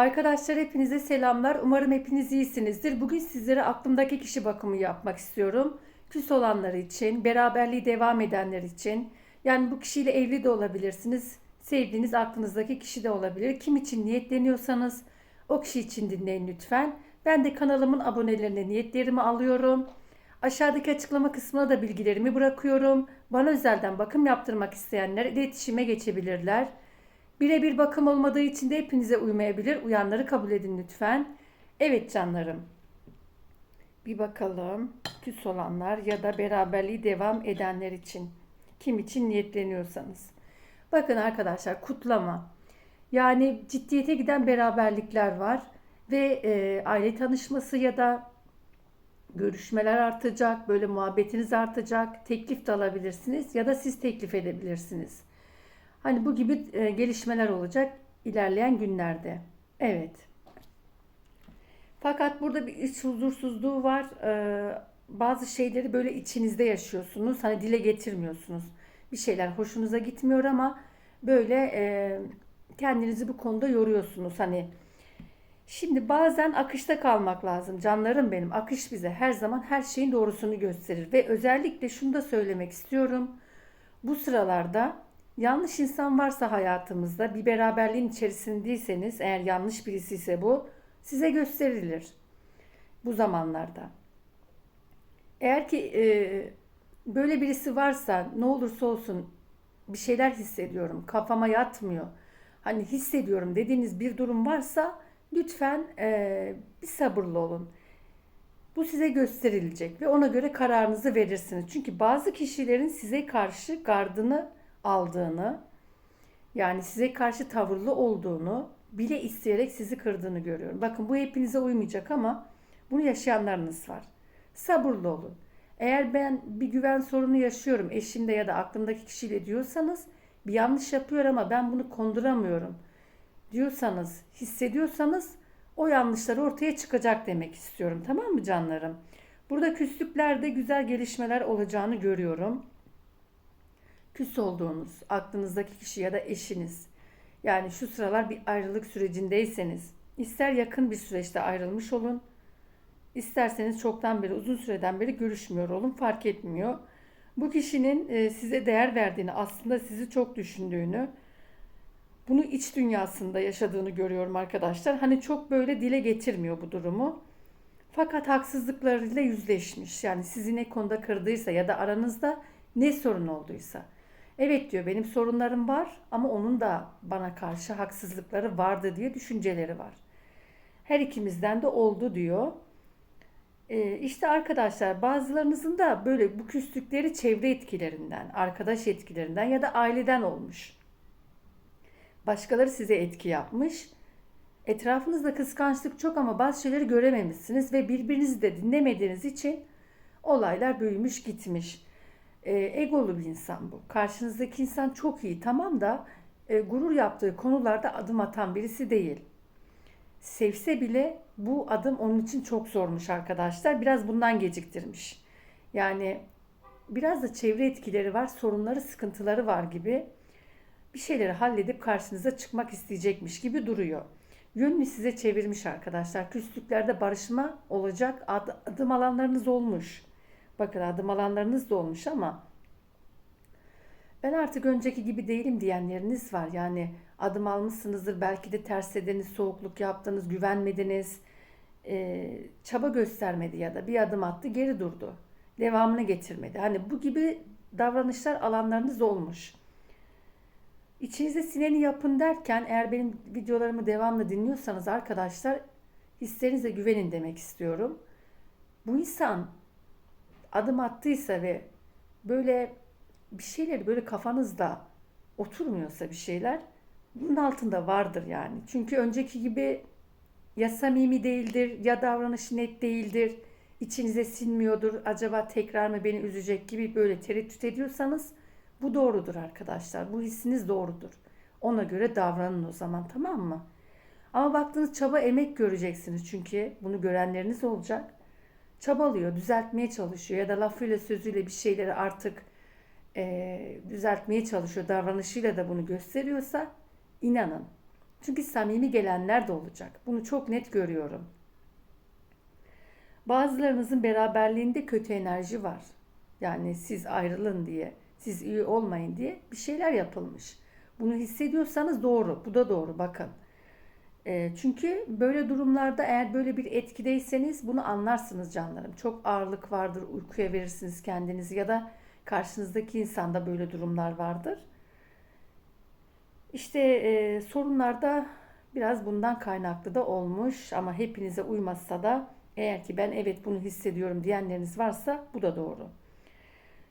Arkadaşlar hepinize selamlar. Umarım hepiniz iyisinizdir. Bugün sizlere aklımdaki kişi bakımı yapmak istiyorum. Küs olanlar için, beraberliği devam edenler için. Yani bu kişiyle evli de olabilirsiniz. Sevdiğiniz aklınızdaki kişi de olabilir. Kim için niyetleniyorsanız o kişi için dinleyin lütfen. Ben de kanalımın abonelerine niyetlerimi alıyorum. Aşağıdaki açıklama kısmına da bilgilerimi bırakıyorum. Bana özelden bakım yaptırmak isteyenler iletişime geçebilirler. Birebir bakım olmadığı için de hepinize uymayabilir. Uyanları kabul edin lütfen. Evet canlarım. Bir bakalım. Küs olanlar ya da beraberliği devam edenler için. Kim için niyetleniyorsanız. Bakın arkadaşlar kutlama. Yani ciddiyete giden beraberlikler var. Ve e, aile tanışması ya da görüşmeler artacak. Böyle muhabbetiniz artacak. Teklif de alabilirsiniz ya da siz teklif edebilirsiniz. Hani bu gibi e, gelişmeler olacak ilerleyen günlerde. Evet. Fakat burada bir iç huzursuzluğu var. Ee, bazı şeyleri böyle içinizde yaşıyorsunuz. Hani dile getirmiyorsunuz. Bir şeyler hoşunuza gitmiyor ama böyle e, kendinizi bu konuda yoruyorsunuz. Hani şimdi bazen akışta kalmak lazım. Canlarım benim. Akış bize her zaman her şeyin doğrusunu gösterir. Ve özellikle şunu da söylemek istiyorum. Bu sıralarda yanlış insan varsa hayatımızda bir beraberliğin içerisindeyseniz eğer yanlış birisi ise bu size gösterilir bu zamanlarda. Eğer ki e, böyle birisi varsa ne olursa olsun bir şeyler hissediyorum kafama yatmıyor hani hissediyorum dediğiniz bir durum varsa lütfen e, bir sabırlı olun. Bu size gösterilecek ve ona göre kararınızı verirsiniz. Çünkü bazı kişilerin size karşı gardını aldığını, yani size karşı tavırlı olduğunu bile isteyerek sizi kırdığını görüyorum. Bakın bu hepinize uymayacak ama bunu yaşayanlarınız var. Sabırlı olun. Eğer ben bir güven sorunu yaşıyorum eşimde ya da aklımdaki kişiyle diyorsanız bir yanlış yapıyor ama ben bunu konduramıyorum diyorsanız, hissediyorsanız o yanlışlar ortaya çıkacak demek istiyorum. Tamam mı canlarım? Burada küslüklerde güzel gelişmeler olacağını görüyorum küs olduğunuz aklınızdaki kişi ya da eşiniz yani şu sıralar bir ayrılık sürecindeyseniz ister yakın bir süreçte ayrılmış olun isterseniz çoktan beri uzun süreden beri görüşmüyor olun fark etmiyor. Bu kişinin e, size değer verdiğini aslında sizi çok düşündüğünü bunu iç dünyasında yaşadığını görüyorum arkadaşlar. Hani çok böyle dile getirmiyor bu durumu. Fakat haksızlıklarıyla yüzleşmiş. Yani sizi ne konuda kırdıysa ya da aranızda ne sorun olduysa. Evet diyor benim sorunlarım var ama onun da bana karşı haksızlıkları vardı diye düşünceleri var. Her ikimizden de oldu diyor. Ee, işte arkadaşlar bazılarınızın da böyle bu küslükleri çevre etkilerinden, arkadaş etkilerinden ya da aileden olmuş. Başkaları size etki yapmış. Etrafınızda kıskançlık çok ama bazı şeyleri görememişsiniz ve birbirinizi de dinlemediğiniz için olaylar büyümüş gitmiş e, egolu bir insan bu. Karşınızdaki insan çok iyi tamam da e, gurur yaptığı konularda adım atan birisi değil. Sevse bile bu adım onun için çok zormuş arkadaşlar. Biraz bundan geciktirmiş. Yani biraz da çevre etkileri var, sorunları, sıkıntıları var gibi. Bir şeyleri halledip karşınıza çıkmak isteyecekmiş gibi duruyor. Yönünü size çevirmiş arkadaşlar. Küslüklerde barışma olacak adım alanlarınız olmuş. Bakın adım alanlarınız da olmuş ama ben artık önceki gibi değilim diyenleriniz var. Yani adım almışsınızdır. Belki de ters ediniz, soğukluk yaptınız, güvenmediniz. E, çaba göstermedi ya da bir adım attı geri durdu. Devamını getirmedi. Hani bu gibi davranışlar alanlarınız olmuş. İçinize sineni yapın derken eğer benim videolarımı devamlı dinliyorsanız arkadaşlar hislerinize güvenin demek istiyorum. Bu insan adım attıysa ve böyle bir şeyleri böyle kafanızda oturmuyorsa bir şeyler bunun altında vardır yani. Çünkü önceki gibi ya samimi değildir ya davranışı net değildir. içinize sinmiyordur. Acaba tekrar mı beni üzecek gibi böyle tereddüt ediyorsanız bu doğrudur arkadaşlar. Bu hissiniz doğrudur. Ona göre davranın o zaman tamam mı? Ama baktığınız çaba emek göreceksiniz çünkü bunu görenleriniz olacak çabalıyor, düzeltmeye çalışıyor ya da lafıyla sözüyle bir şeyleri artık e, düzeltmeye çalışıyor, davranışıyla da bunu gösteriyorsa inanın Çünkü samimi gelenler de olacak. Bunu çok net görüyorum. Bazılarınızın beraberliğinde kötü enerji var. Yani siz ayrılın diye, siz iyi olmayın diye bir şeyler yapılmış. Bunu hissediyorsanız doğru. Bu da doğru bakın. E, çünkü böyle durumlarda eğer böyle bir etkideyseniz bunu anlarsınız canlarım. Çok ağırlık vardır, uykuya verirsiniz kendinizi ya da karşınızdaki insanda böyle durumlar vardır. İşte e, sorunlar da biraz bundan kaynaklı da olmuş ama hepinize uymazsa da eğer ki ben evet bunu hissediyorum diyenleriniz varsa bu da doğru.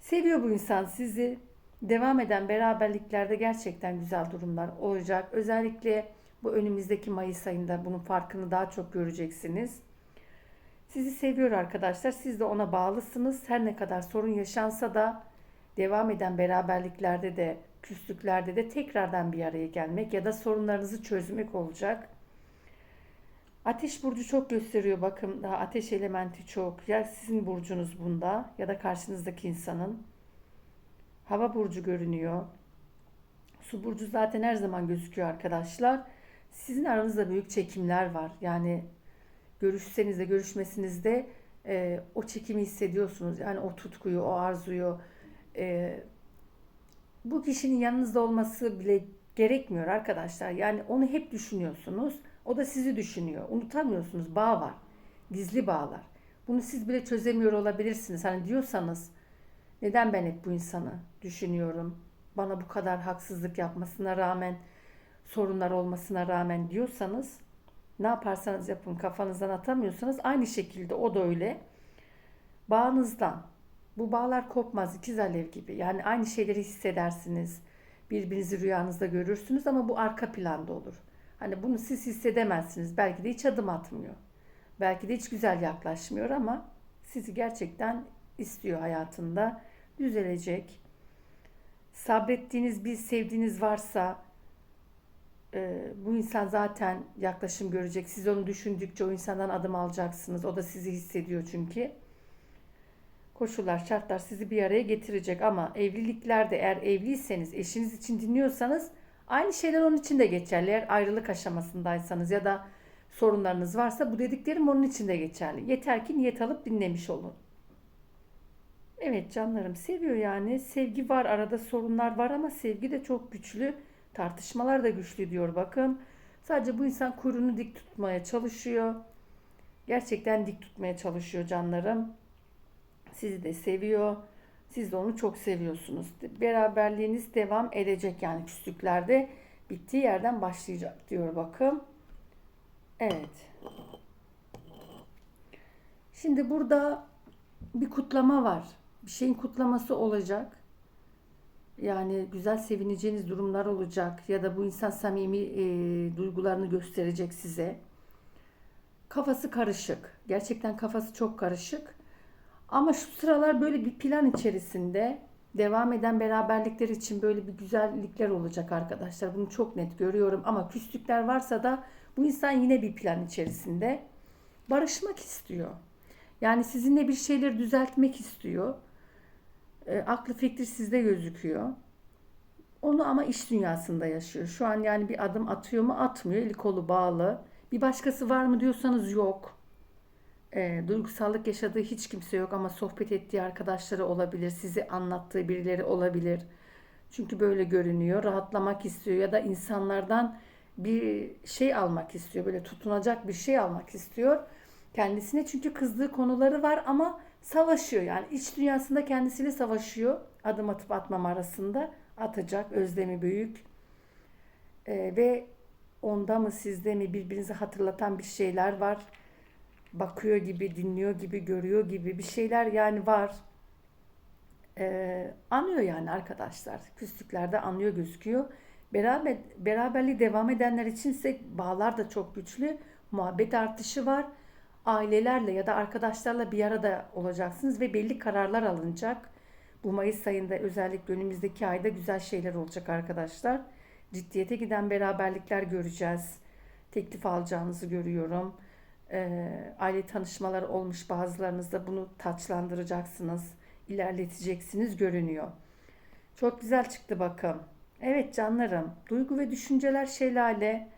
Seviyor bu insan sizi. Devam eden beraberliklerde gerçekten güzel durumlar olacak. Özellikle bu önümüzdeki Mayıs ayında bunun farkını daha çok göreceksiniz. Sizi seviyor arkadaşlar. Siz de ona bağlısınız. Her ne kadar sorun yaşansa da devam eden beraberliklerde de küslüklerde de tekrardan bir araya gelmek ya da sorunlarınızı çözmek olacak. Ateş burcu çok gösteriyor bakın daha ateş elementi çok. Ya sizin burcunuz bunda ya da karşınızdaki insanın. Hava burcu görünüyor. Su burcu zaten her zaman gözüküyor arkadaşlar. Sizin aranızda büyük çekimler var. Yani görüşseniz de görüşmesiniz de e, o çekimi hissediyorsunuz. Yani o tutkuyu, o arzuyu. E, bu kişinin yanınızda olması bile gerekmiyor arkadaşlar. Yani onu hep düşünüyorsunuz. O da sizi düşünüyor. Unutamıyorsunuz. Bağ var. Gizli bağlar. Bunu siz bile çözemiyor olabilirsiniz. Hani diyorsanız neden ben hep bu insanı düşünüyorum? Bana bu kadar haksızlık yapmasına rağmen, sorunlar olmasına rağmen diyorsanız ne yaparsanız yapın kafanızdan atamıyorsanız aynı şekilde o da öyle. Bağınızdan. Bu bağlar kopmaz ikiz alev gibi. Yani aynı şeyleri hissedersiniz. Birbirinizi rüyanızda görürsünüz ama bu arka planda olur. Hani bunu siz hissedemezsiniz. Belki de hiç adım atmıyor. Belki de hiç güzel yaklaşmıyor ama sizi gerçekten istiyor hayatında. Düzelecek. Sabrettiğiniz bir sevdiğiniz varsa e, bu insan zaten yaklaşım görecek. Siz onu düşündükçe o insandan adım alacaksınız. O da sizi hissediyor çünkü. Koşullar, şartlar sizi bir araya getirecek ama evliliklerde eğer evliyseniz, eşiniz için dinliyorsanız aynı şeyler onun için de geçerli. Eğer ayrılık aşamasındaysanız ya da sorunlarınız varsa bu dediklerim onun için de geçerli. Yeter ki niyet alıp dinlemiş olun. Evet canlarım seviyor yani. Sevgi var arada sorunlar var ama sevgi de çok güçlü. Tartışmalar da güçlü diyor bakın. Sadece bu insan kuyruğunu dik tutmaya çalışıyor. Gerçekten dik tutmaya çalışıyor canlarım. Sizi de seviyor. Siz de onu çok seviyorsunuz. Beraberliğiniz devam edecek yani küslüklerde bittiği yerden başlayacak diyor bakın. Evet. Şimdi burada bir kutlama var. Bir şeyin kutlaması olacak. Yani güzel sevineceğiniz durumlar olacak ya da bu insan samimi e, duygularını gösterecek size. Kafası karışık. Gerçekten kafası çok karışık. Ama şu sıralar böyle bir plan içerisinde devam eden beraberlikler için böyle bir güzellikler olacak arkadaşlar. Bunu çok net görüyorum ama küslükler varsa da bu insan yine bir plan içerisinde barışmak istiyor. Yani sizinle bir şeyleri düzeltmek istiyor. E, aklı fikri sizde gözüküyor. Onu ama iş dünyasında yaşıyor. Şu an yani bir adım atıyor mu atmıyor. Eli kolu bağlı. Bir başkası var mı diyorsanız yok. E, duygusallık yaşadığı hiç kimse yok ama sohbet ettiği arkadaşları olabilir. Sizi anlattığı birileri olabilir. Çünkü böyle görünüyor. Rahatlamak istiyor ya da insanlardan bir şey almak istiyor. Böyle tutunacak bir şey almak istiyor. Kendisine çünkü kızdığı konuları var ama savaşıyor. Yani iç dünyasında kendisiyle savaşıyor. Adım atıp atmam arasında atacak. Özlemi büyük. Ee, ve onda mı sizde mi birbirinizi hatırlatan bir şeyler var. Bakıyor gibi, dinliyor gibi, görüyor gibi bir şeyler yani var. Ee, anlıyor yani arkadaşlar. Küslüklerde anlıyor gözüküyor. Beraber, beraberliği devam edenler içinse bağlar da çok güçlü. Muhabbet artışı var ailelerle ya da arkadaşlarla bir arada olacaksınız ve belli kararlar alınacak. Bu Mayıs ayında özellikle önümüzdeki ayda güzel şeyler olacak arkadaşlar. Ciddiyete giden beraberlikler göreceğiz. Teklif alacağınızı görüyorum. Ee, aile tanışmaları olmuş bazılarınızda bunu taçlandıracaksınız. ilerleteceksiniz görünüyor. Çok güzel çıktı bakın. Evet canlarım. Duygu ve düşünceler şelale.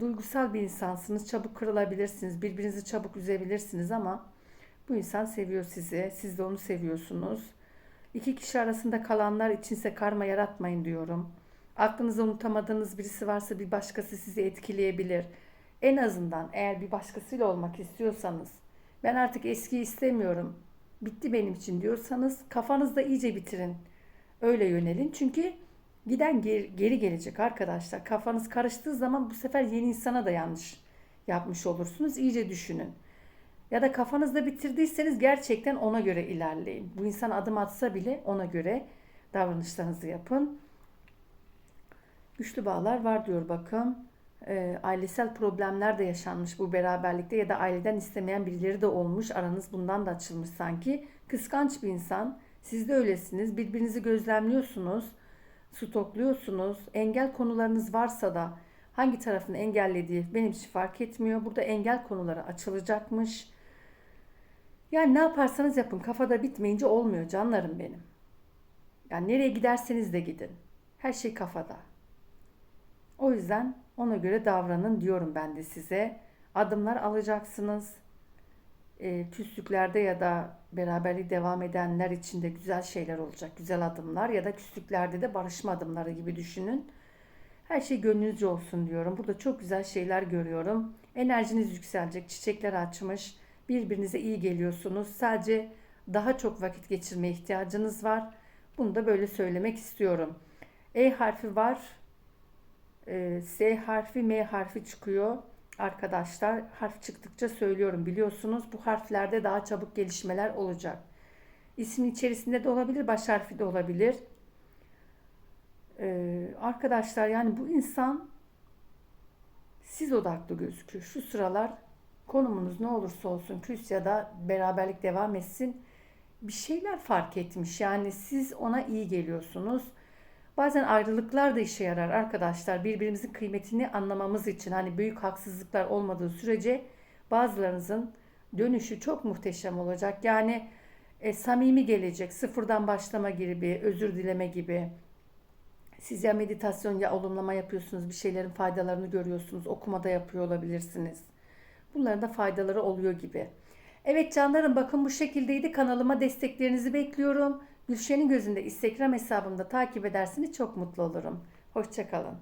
Duygusal bir insansınız. Çabuk kırılabilirsiniz. Birbirinizi çabuk üzebilirsiniz ama bu insan seviyor sizi. Siz de onu seviyorsunuz. İki kişi arasında kalanlar içinse karma yaratmayın diyorum. Aklınızda unutamadığınız birisi varsa bir başkası sizi etkileyebilir. En azından eğer bir başkasıyla olmak istiyorsanız ben artık eskiyi istemiyorum. Bitti benim için diyorsanız kafanızda iyice bitirin. Öyle yönelin. Çünkü giden geri, geri gelecek arkadaşlar. Kafanız karıştığı zaman bu sefer yeni insana da yanlış yapmış olursunuz. İyice düşünün. Ya da kafanızda bitirdiyseniz gerçekten ona göre ilerleyin. Bu insan adım atsa bile ona göre davranışlarınızı yapın. Güçlü bağlar var diyor bakın. E, ailesel problemler de yaşanmış bu beraberlikte ya da aileden istemeyen birileri de olmuş. Aranız bundan da açılmış sanki. Kıskanç bir insan. Siz de öylesiniz. Birbirinizi gözlemliyorsunuz. Stokluyorsunuz. Engel konularınız varsa da hangi tarafın engellediği benim için fark etmiyor. Burada engel konuları açılacakmış. Yani ne yaparsanız yapın kafada bitmeyince olmuyor canlarım benim. Yani nereye giderseniz de gidin. Her şey kafada. O yüzden ona göre davranın diyorum ben de size. Adımlar alacaksınız. E, küslüklerde ya da beraberliği devam edenler için de güzel şeyler olacak. Güzel adımlar ya da küslüklerde de barışma adımları gibi düşünün. Her şey gönlünüzce olsun diyorum. Burada çok güzel şeyler görüyorum. Enerjiniz yükselecek. Çiçekler açmış. Birbirinize iyi geliyorsunuz. Sadece daha çok vakit geçirmeye ihtiyacınız var. Bunu da böyle söylemek istiyorum. E harfi var. E, S harfi, M harfi çıkıyor. Arkadaşlar harf çıktıkça söylüyorum biliyorsunuz bu harflerde daha çabuk gelişmeler olacak. İsmin içerisinde de olabilir, baş harfi de olabilir. Ee, arkadaşlar yani bu insan siz odaklı gözüküyor. Şu sıralar konumunuz ne olursa olsun küs ya da beraberlik devam etsin bir şeyler fark etmiş. Yani siz ona iyi geliyorsunuz. Bazen ayrılıklar da işe yarar arkadaşlar. Birbirimizin kıymetini anlamamız için hani büyük haksızlıklar olmadığı sürece bazılarınızın dönüşü çok muhteşem olacak. Yani e, samimi gelecek, sıfırdan başlama gibi, özür dileme gibi. Siz ya meditasyon ya olumlama yapıyorsunuz, bir şeylerin faydalarını görüyorsunuz, okumada yapıyor olabilirsiniz. Bunların da faydaları oluyor gibi. Evet canlarım bakın bu şekildeydi. Kanalıma desteklerinizi bekliyorum. Gülşen'in gözünde Instagram hesabımda takip ederseniz çok mutlu olurum. Hoşçakalın.